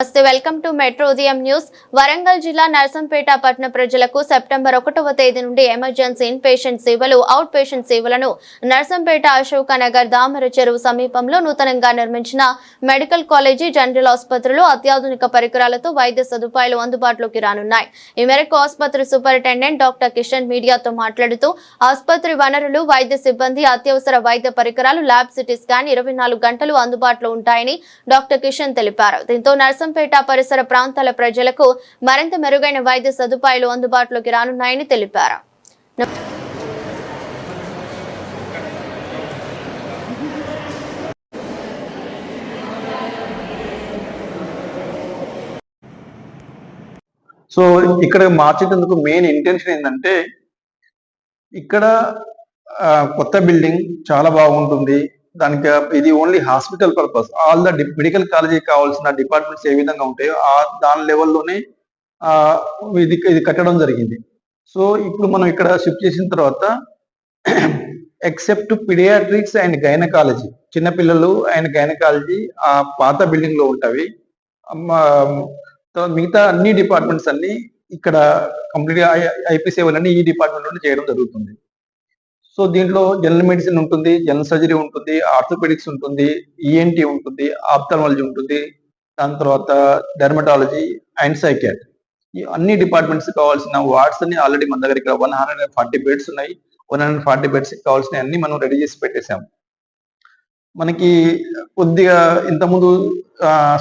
నమస్తే welcome to metro Udayam news. Warangal జిల్లా నర్సంపేట పట్టణ ప్రజలకు సెప్టెంబర్ ఒకటవ తేదీ నుండి ఎమర్జెన్సీ ఇన్ పేషెంట్ సేవలు అవుట్ పేషెంట్ సేవలను నర్సంపేట అశోక నగర్ దామర చెరువు సమీపంలో నూతనంగా నిర్మించిన మెడికల్ కాలేజీ జనరల్ ఆసుపత్రిలో అత్యాధునిక పరికరాలతో వైద్య సదుపాయాలు అందుబాటులోకి రానున్నాయి. ఈ మేరకు ఆసుపత్రి సూపరింటెండెంట్ డాక్టర్ కిషన్ మీడియాతో మాట్లాడుతూ ఆసుపత్రి వనరులు వైద్య సిబ్బంది అత్యవసర వైద్య పరికరాలు ల్యాబ్ సిటీ స్కాన్ ఇరవై నాలుగు గంటలు అందుబాటులో ఉంటాయని డాక్టర్ కిషన్ తెలిపారు. దీంతో నర్సంపేట పరిసర ప్రాంతాల ప్రజలకు మరింత మెరుగైన వైద్య సదుపాయాలు అందుబాటులోకి రానున్నాయని తెలిపారు. సో ఇక్కడ మార్చేటందుకు మెయిన్ ఇంటెన్షన్ ఏంటంటే ఇక్కడ ఆ, కొత్త బిల్డింగ్ చాలా బాగుంటుంది. దానికి ఇది only hospital purpose all the medical college కావాల్సిన డిపార్ట్మెంట్స్ ఏ విధంగా ఉంటాయో ఆ దాని లెవెల్లోనే ఆ, ఇది ఇది కట్టడం జరిగింది. సో ఇప్పుడు మనం ఇక్కడ షిఫ్ట్ చేసిన తర్వాత ఎక్సెప్ట్ పిడియాట్రిక్స్ అండ్ గైనకాలజీ చిన్నపిల్లలు అండ్ గైనకాలజీ ఆ పాత బిల్డింగ్లో ఉంటవి మిగతా అన్ని డిపార్ట్మెంట్స్ అన్ని ఇక్కడ కంప్లీట్గా ఐపీ సేవలన్నీ ఈ డిపార్ట్మెంట్ నుండి చేయడం జరుగుతుంది. సో దీంట్లో జనరల్ మెడిసిన్ ఉంటుంది జనరల్ సర్జరీ ఉంటుంది ఆర్థోపెడిక్స్ ఉంటుంది ఈఎన్టీ ఉంటుంది ఆప్థాలజీ ఉంటుంది దాని తర్వాత డెర్మటాలజీ అండ్ సైకియాట్రీ ఈ అన్ని డిపార్ట్మెంట్స్ కావాల్సిన వార్డ్స్ అన్ని ఆల్రెడీ మన దగ్గర ఇక్కడ one hundred and forty beds ఉన్నాయి. వన్ హండ్రెడ్ ఫార్టీ బెడ్స్ కావాల్సిన అన్ని మనం రెడీ చేసి పెట్టేశాం మనకి కొద్దిగా ఇంతకుముందు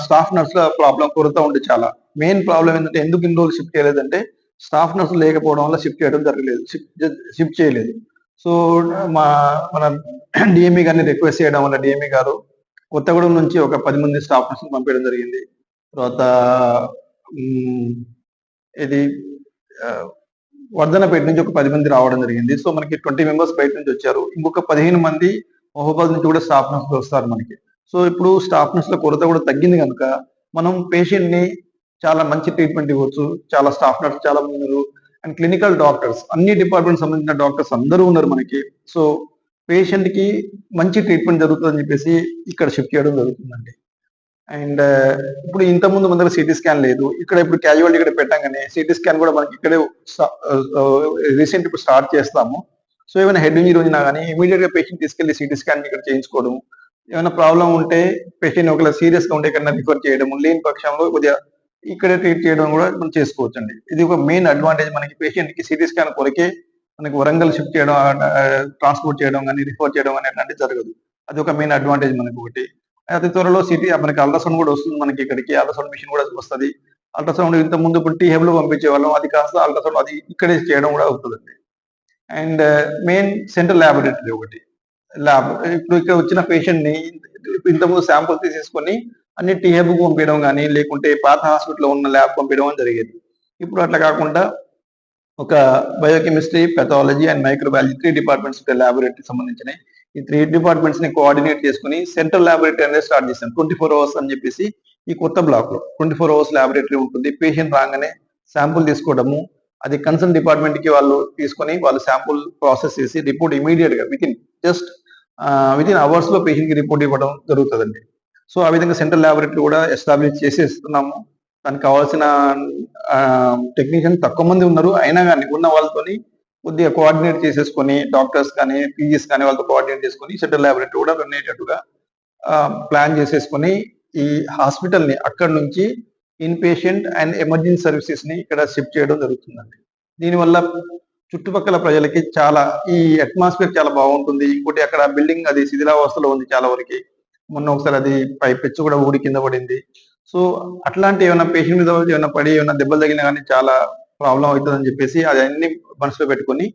స్టాఫ్ నర్సుల ప్రాబ్లం కొరత ఉంది చాలా. మెయిన్ ప్రాబ్లం ఏంటంటే ఎందుకు ఇన్ని రోజులు షిఫ్ట్ చేయలేదంటే స్టాఫ్ నర్సులు లేకపోవడం వల్ల షిఫ్ట్ చేయడం జరగలేదు షిఫ్ట్ చేయలేదు. సో మా మన డిఎంఈ గారిని రిక్వెస్ట్ చేయడం వల్ల డిఎంఈ గారు కొత్తగూడెం నుంచి ఒక పది మంది స్టాఫ్ నర్సులు పంపించడం జరిగింది. తర్వాత ఇది వర్ధనపేట నుంచి ఒక పది మంది రావడం జరిగింది. సో మనకి ట్వంటీ మెంబర్స్ బయట నుంచి వచ్చారు. ఇంకొక పదిహేను మంది మహబూబాద్ నుంచి కూడా స్టాఫ్ నర్సులు వస్తారు మనకి. సో ఇప్పుడు స్టాఫ్ నర్సుల కొరత కూడా తగ్గింది కనుక మనం పేషెంట్ని చాలా మంచి ట్రీట్మెంట్ ఇవ్వచ్చు. చాలా స్టాఫ్ నర్స్ చాలా మంది అండ్ క్లినికల్ డాక్టర్స్ అన్ని డిపార్ట్మెంట్ సంబంధించిన డాక్టర్స్ అందరూ ఉన్నారు మనకి. సో పేషెంట్కి మంచి ట్రీట్మెంట్ జరుగుతుందని చెప్పేసి ఇక్కడ షిఫ్ట్ చేయడం జరుగుతుందండి. అండ్ uh, ఇప్పుడు ఇంతకుముందు మన దగ్గర సిటీ స్కాన్ లేదు. ఇక్కడ ఇప్పుడు క్యాజువాలిటీ ఇక్కడ పెట్టంగానే సిటీ స్కాన్ కూడా మనకి ఇక్కడే రీసెంట్ ఇప్పుడు స్టార్ట్ చేస్తాము. సో ఏమైనా హెడ్ ఇంజరీ ఉన్నా కానీ ఇమీడియట్గా పేషెంట్ తీసుకెళ్ళి సిటీ స్కాన్ ఇక్కడ చేయించుకోవడం. ఏమైనా ప్రాబ్లం ఉంటే పేషెంట్ ఒకవేళ సీరియస్గా ఉంటే ఇక్కడ రిఫర్ చేయడం లేని పక్షంలో కొద్దిగా ఇక్కడే ట్రీట్ చేయడం కూడా మనం చేసుకోవచ్చు అండి ఇది ఒక మెయిన్ అడ్వాంటేజ్ మనకి పేషెంట్కి సిటీ స్కాన్ కొరకే మనకి వరంగల్ షిఫ్ట్ చేయడం ట్రాన్స్పోర్ట్ చేయడం కానీ రిఫర్ చేయడం కానీ అట్లాంటివి జరగదు. అది ఒక మెయిన్ అడ్వాంటేజ్ మనకి ఒకటి. అతి త్వరలో సిటీ మనకి అల్ట్రాసౌండ్ కూడా వస్తుంది మనకి ఇక్కడికి. అల్ట్రాసౌండ్ మిషన్ కూడా వస్తుంది. అల్ట్రాసౌండ్ ఇంత ముందు ఇప్పుడు టీ లో పంపించే వాళ్ళం. అది కాస్త అల్ట్రాసౌండ్ అది ఇక్కడే చేయడం కూడా అవుతుందండి. అండ్ మెయిన్ సెంట్రల్ ల్యాబొరేటరీ ఒకటి. ల్యాబ్ ఇప్పుడు ఇక్కడ వచ్చిన పేషెంట్ని ఇంతకుముందు శాంపుల్ తీసేసుకొని అన్ని టీ పంపించడం కానీ లేకుంటే పాత హాస్పిటల్లో ఉన్న ల్యాబ్ పంపించడం జరిగేది. ఇప్పుడు అట్లా కాకుండా ఒక biochemistry pathology and microbiology three departments laboratory సంబంధించినవి. ఈ త్రీ డిపార్ట్మెంట్స్ని కోఆర్డినేట్ చేసుకుని సెంట్రల్ ల్యాబొరేటరీ అనేది స్టార్ట్ చేశాం ట్వంటీ ఫోర్ అవర్స్ అని చెప్పేసి ఈ కొత్త బ్లాక్లో ట్వంటీ ఫోర్ అవర్స్ ల్యాబొరేటరీ ఉంటుంది. పేషెంట్ రాగానే శాంపుల్ తీసుకోవడము అది కన్సర్న్ డిపార్ట్మెంట్కి వాళ్ళు తీసుకొని వాళ్ళు శాంపుల్ ప్రాసెస్ చేసి రిపోర్ట్ ఇమీడియట్గా within just within అవర్స్లో పేషెంట్కి రిపోర్ట్ ఇవ్వడం జరుగుతుందండి. సో ఆ విధంగా సెంట్రల్ ల్యాబొరేటరీ కూడా ఎస్టాబ్లిష్ చేసేస్తున్నాము. దానికి కావాల్సిన టెక్నీషియన్ తక్కువ మంది ఉన్నారు. అయినా కానీ ఉన్న వాళ్ళతోని కొద్దిగా కోఆర్డినేట్ చేసేసుకొని డాక్టర్స్ కానీ పీజీస్ కానీ వాళ్ళతో కోఆర్డినేట్ చేసుకొని సెంట్రల్ ల్యాబొరేటరీ కూడా రన్ అయ్యేటట్టుగా ప్లాన్ చేసేసుకొని ఈ హాస్పిటల్ని నుంచి ఇన్ పేషెంట్ అండ్ ఎమర్జెన్సీ సర్వీసెస్ని ఇక్కడ షిఫ్ట్ చేయడం జరుగుతుందండి. దీనివల్ల చుట్టుపక్కల ప్రజలకి చాలా ఈ అట్మాస్ఫియర్ చాలా బాగుంటుంది. ఇంకోటి అక్కడ బిల్డింగ్ అది శిథిలావస్థలో ఉంది చాలా వరకు. మొన్న ఒకసారి అది పై పెచ్చు కూడా ఊడి కింద పడింది. సో అట్లాంటి ఏమైనా పేషెంట్ మీద ఏమైనా పడి ఏమైనా దెబ్బలు తగిలినా కానీ చాలా ప్రాబ్లం అవుతుందని చెప్పేసి అది అన్ని మనసులో పెట్టుకొని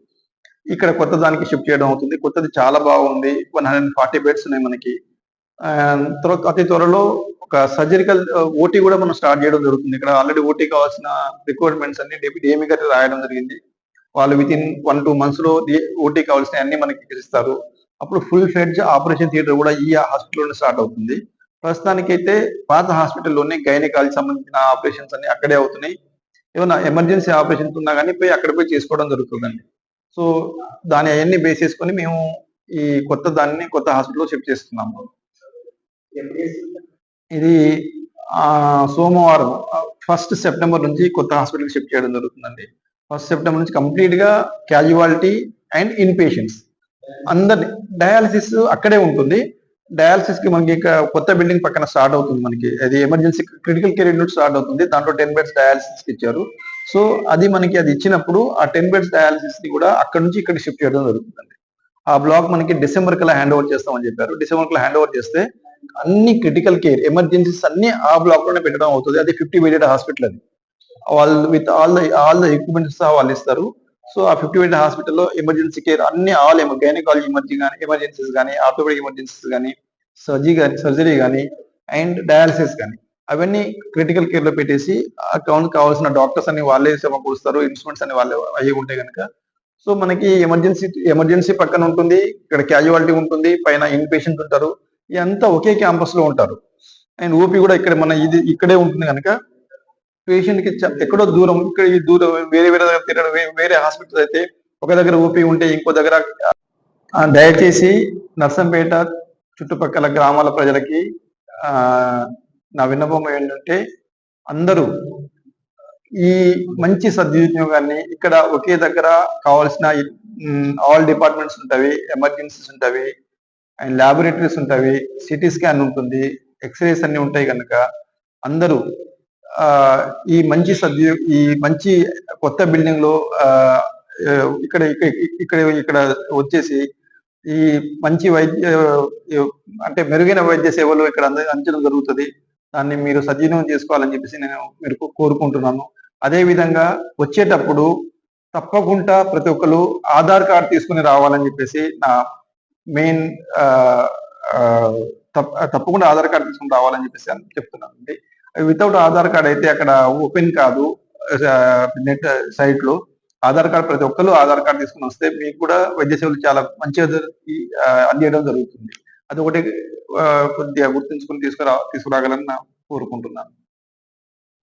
ఇక్కడ కొత్త దానికి షిఫ్ట్ చేయడం అవుతుంది. కొత్తది చాలా బాగుంది. వన్ హండ్రెడ్ ఫార్టీ బెడ్స్ ఉన్నాయి మనకి. ఆ, తర్వాత అతి త్వరలో ఒక సర్జరికల్ ఓటీ uh, కూడా మనం స్టార్ట్ చేయడం జరుగుతుంది. ఇక్కడ ఆల్రెడీ ఓటీ కావాల్సిన రిక్వైర్మెంట్స్ అన్ని డిఎమి గారి రాయడం జరిగింది. వాళ్ళు విత్ ఇన్ వన్ టూ మంత్స్లో ఓటీ కావాల్సిన అన్ని మనకి ఇస్తారు. అప్పుడు ఫుల్ ఫ్లెడ్జ్ ఆపరేషన్ థియేటర్ కూడా ఈ హాస్పిటల్లోనే స్టార్ట్ అవుతుంది. ప్రస్తుతానికైతే పాత హాస్పిటల్లోనే గైనకాలకి సంబంధించిన ఆపరేషన్స్ అన్ని అక్కడే అవుతున్నాయి. ఏమైనా ఎమర్జెన్సీ ఆపరేషన్స్ ఉన్నా కానీ పోయి అక్కడ పోయి చేసుకోవడం జరుగుతుందండి. సో దాని అవన్నీ బేస్ చేసుకొని మేము ఈ కొత్త దాన్ని కొత్త హాస్పిటల్లో షిఫ్ట్ చేస్తున్నాము. ఇది సోమవారం ఫస్ట్ సెప్టెంబర్ నుంచి కొత్త హాస్పిటల్ షిఫ్ట్ చేయడం జరుగుతుందండి. ఫస్ట్ సెప్టెంబర్ నుంచి కంప్లీట్గా క్యాజువాలిటీ అండ్ ఇన్ పేషెంట్స్ అందరి డయాలసిస్ అక్కడే ఉంటుంది. డయాలసిస్కి మనకి ఇక కొత్త బిల్డింగ్ పక్కన స్టార్ట్ అవుతుంది మనకి. అది emergency critical care unit start అవుతుంది. దాంట్లో టెన్ బెడ్స్ డయాలసిస్కి ఇచ్చారు. సో అది మనకి అది ఇచ్చినప్పుడు ఆ టెన్ బెడ్స్ డయాలసిస్ని కూడా అక్కడ నుంచి ఇక్కడ షిఫ్ట్ చేయడం జరుగుతుందండి. ఆ బ్లాక్ మనకి డిసెంబర్ కల్లా హ్యాండ్ ఓవర్ చేస్తామని చెప్పారు. డిసెంబర్ కల్లా హ్యాండ్ ఓవర్ చేస్తే అన్ని క్రిటికల్ కేర్ ఎమర్జెన్సీస్ అన్ని ఆ బ్లాక్లోనే పెట్టడం అవుతుంది. అది ఫిఫ్టీ బెడెడ్ హాస్పిటల్ అది. వాళ్ళు with all the all the equipments సహా వాళ్ళు ఇస్తారు. సో ఆ ఫిఫ్టీ బెడ్ హాస్పిటల్లో ఎమర్జెన్సీ కేర్ అన్ని ఆల్ గైనకాలజీ ఎమర్జీ కానీ ఎమర్జెన్సీస్ కానీ ఆర్థోపెడిక్ ఎమర్జెన్సీస్ కానీ సర్జీ కానీ సర్జరీ కానీ అండ్ డయాలసిస్ కానీ అవన్నీ క్రిటికల్ కేర్లో పెట్టేసి అకౌంట్ కావాల్సిన డాక్టర్స్ అన్ని వాళ్ళే సమకూరుస్తారు ఇన్స్ట్రుమెంట్స్ అని వాళ్ళే అయ్యి ఉంటాయి కనుక సో మనకి ఎమర్జెన్సీ ఎమర్జెన్సీ పక్కన ఉంటుంది ఇక్కడ క్యాజువాలిటీ ఉంటుంది పైన ఇన్ పేషెంట్ ఉంటారు ఇదంతా ఒకే క్యాంపస్లో ఉంటారు. అండ్ ఓపీ కూడా ఇక్కడ మన ఇది ఇక్కడే ఉంటుంది కనుక పేషెంట్కి ఎక్కడో దూరం ఇక్కడ ఈ దూరం వేరే వేరే దగ్గర తిరగడం వేరే హాస్పిటల్ అయితే ఒక దగ్గర ఓపీ ఉంటే ఇంకో దగ్గర దయచేసి నర్సంపేట చుట్టుపక్కల గ్రామాల ప్రజలకి ఆ నా విన్నపం ఏంటంటే అందరూ ఈ మంచి సద్వినియోగాన్ని ఇక్కడ ఒకే దగ్గర కావాల్సిన ఆల్ డిపార్ట్మెంట్స్ ఉంటవి ఎమర్జెన్సీస్ ఉంటవి అండ్ ల్యాబొరేటరీస్ ఉంటవి సిటీ స్కాన్ ఉంటుంది ఎక్స్రేస్ అన్ని ఉంటాయి కనుక అందరూ ఈ మంచి సద్వి ఈ మంచి కొత్త బిల్డింగ్లో ఆ ఇక్కడ ఇక్కడ ఇక్కడ ఇక్కడ వచ్చేసి ఈ మంచి వైద్య అంటే మెరుగైన వైద్య సేవలు ఇక్కడ అంద అంచడం జరుగుతుంది. దాన్ని మీరు సద్వినియోగం చేసుకోవాలని చెప్పేసి నేను మీరు కోరుకుంటున్నాను. అదే విధంగా వచ్చేటప్పుడు తప్పకుండా ప్రతి ఒక్కరు ఆధార్ కార్డ్ తీసుకుని రావాలని చెప్పేసి నా మెయిన్ తప్పకుండా ఆధార్ కార్డు తీసుకుని రావాలని చెప్పేసి చెప్తున్నాను అండి వితౌట్ ఆధార్ కార్డ్ అయితే అక్కడ ఓపెన్ కాదు. నెట్ సైట్లో ఆధార్ కార్డ్ ప్రతి ఒక్కరు ఆధార్ కార్డ్ తీసుకుని వస్తే మీకు కూడా వైద్య సేవలు చాలా మంచిగా అందియడం జరుగుతుంది. అది ఒకటి కొద్దిగా గుర్తుంచుకుని తీసుకురా తీసుకురాగలని నా కోరుకుంటున్నాను.